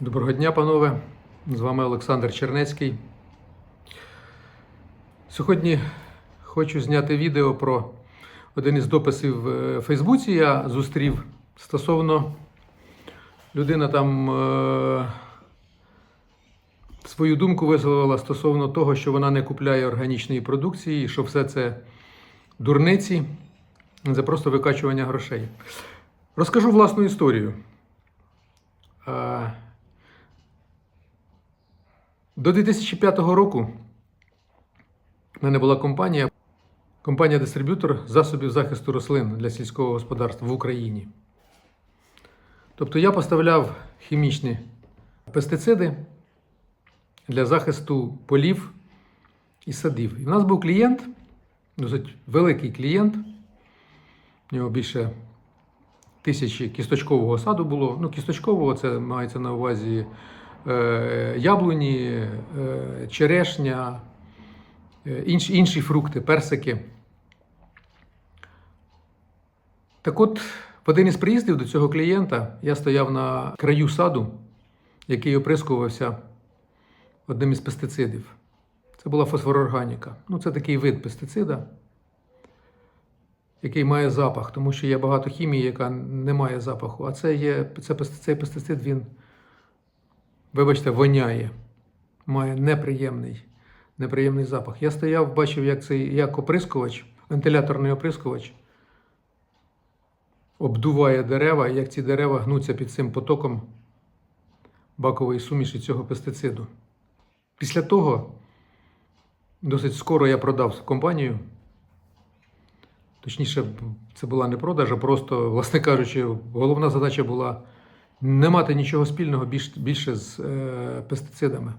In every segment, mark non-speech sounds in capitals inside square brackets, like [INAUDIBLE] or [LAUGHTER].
Доброго дня, панове. З вами Олександр Чернецький. Сьогодні хочу зняти відео про один із дописів в Фейсбуці. Я зустрів стосовно людина там е, свою думку висловила стосовно того, що вона не купляє органічної продукції, що все це дурниці, це просто викачування грошей. Розкажу власну історію. Е, До 2005 року в мене була компанія, компанія-дистриб'ютор засобів захисту рослин для сільського господарства в Україні. Тобто я поставляв хімічні пестициди для захисту полів і садів. І в нас був клієнт, досить великий клієнт, у нього більше тисячі кісточкового саду було. Ну, кісточкового це мається на увазі яблуні, е, черешня, е, інші, інші фрукти, персики. Так от, в один із приїздів до цього клієнта я стояв на краю саду, який оприскувався одним із пестицидів. Це була фосфорорганіка. Ну, це такий вид пестицида, який має запах, тому що є багато хімії, яка не має запаху. А це є, це, цей пестицид, він, вибачте, воняє, має неприємний, неприємний запах. Я стояв, бачив, як цей як оприскувач, вентиляторний оприскувач обдуває дерева, як ці дерева гнуться під цим потоком бакової суміші цього пестициду. Після того досить скоро я продав компанію. Точніше, це була не продаж, а просто, власне кажучи, головна задача була не мати нічого спільного більш, більше з е, пестицидами.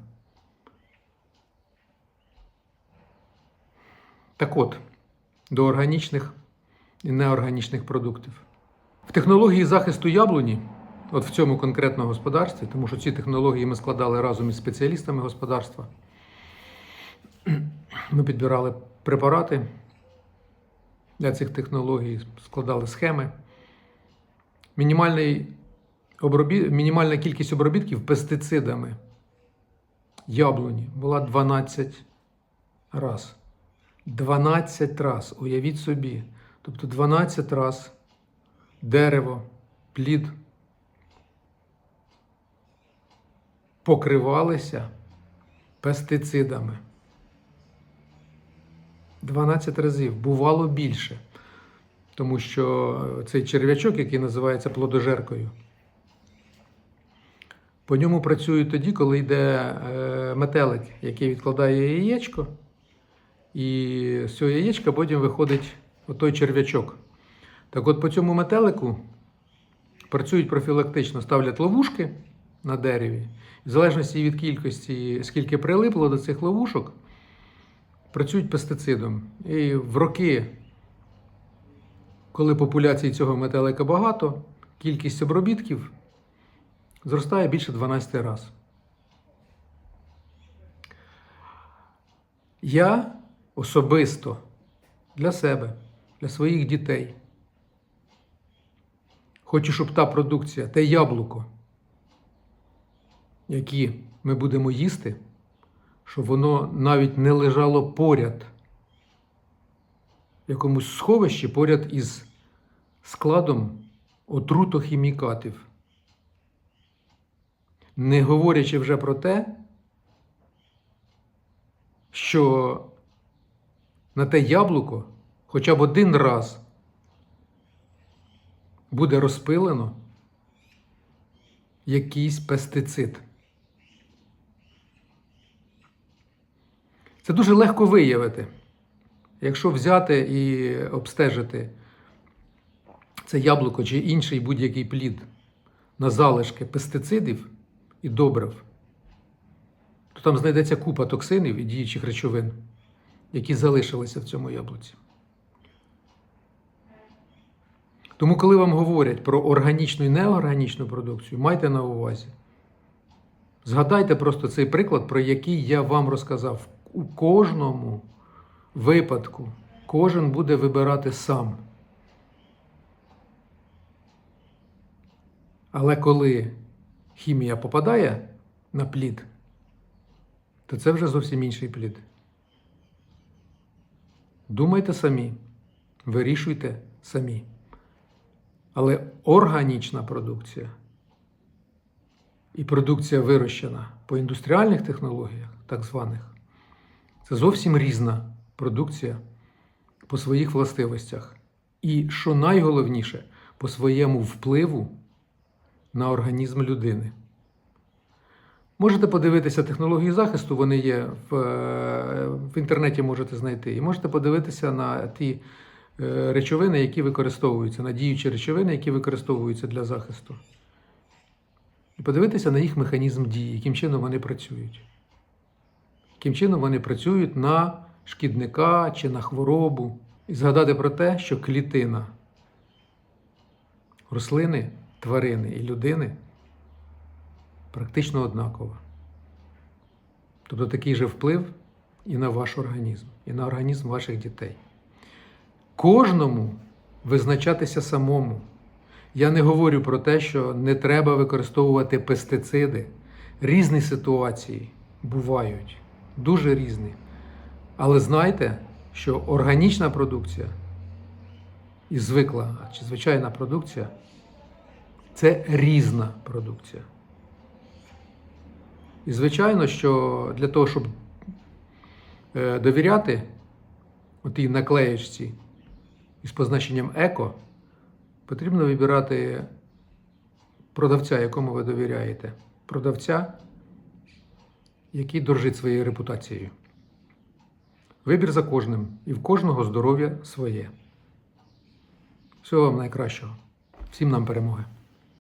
Так от, до органічних і неорганічних продуктів. В технології захисту яблуні, от в цьому конкретному господарстві, тому що ці технології ми складали разом із спеціалістами господарства. [CLEARS THROAT] Ми підбирали препарати для цих технологій, складали схеми. Мінімальний обробі... Мінімальна кількість обробітків пестицидами яблуні була 12 раз. 12 раз, уявіть собі. Тобто 12 раз дерево, плід покривалися пестицидами. 12 разів, бувало більше. Тому що цей черв'ячок, який називається плодожеркою, по ньому працюють тоді, коли йде е, метелик, який відкладає яєчко, і з цього яєчка потім виходить отой черв'ячок. Так от по цьому метелику працюють профілактично, ставлять ловушки на дереві. В залежності від кількості, скільки прилипло до цих ловушок, працюють пестицидом. І в роки, коли популяції цього метелика багато, кількість обробітків зростає більше 12 разів. Я особисто для себе, для своїх дітей. Хочу, щоб та продукція, те яблуко, які ми будемо їсти, щоб воно навіть не лежало поряд, в якомусь сховищі поряд із складом отрутохімікатів. Не говорячи вже про те, що на те яблуко хоча б один раз буде розпилено якийсь пестицид. Це дуже легко виявити. Якщо взяти і обстежити це яблуко чи інший будь-який плід на залишки пестицидів і добрив, то там знайдеться купа токсинів і діючих речовин, які залишилися в цьому яблуці. Тому, коли вам говорять про органічну і неорганічну продукцію, майте на увазі. Згадайте просто цей приклад, про який я вам розказав. У кожному випадку кожен буде вибирати сам. Але коли хімія попадає на плід, то це вже зовсім інший плід. Думайте самі, вирішуйте самі. Але органічна продукція і продукція вирощена по індустріальних технологіях, так званих, це зовсім різна продукція по своїх властивостях. І, що найголовніше, по своєму впливу на організм людини. Можете подивитися технології захисту, вони є в, е, в інтернеті можете знайти. І можете подивитися на ті е, речовини, які використовуються, на діючі речовини, які використовуються для захисту. І подивитися на їх механізм дії, яким чином вони працюють. Яким чином вони працюють на шкідника чи на хворобу. І згадати про те, що клітина рослини, тварини і людини практично однакова. Тобто такий же вплив і на ваш організм, і на організм ваших дітей. Кожному визначатися самому. Я не говорю про те, що не треба використовувати пестициди. Різні ситуації бувають, дуже різні. Але знайте, що органічна продукція і звикла чи звичайна продукція це різна продукція. І звичайно, що для того, щоб е, довіряти отій наклеєчці із позначенням еко, потрібно вибирати продавця, якому ви довіряєте. Продавця, який дорожить своєю репутацією. Вибір за кожним, і в кожного здоров'я своє. Всього вам найкращого. Всім нам перемоги.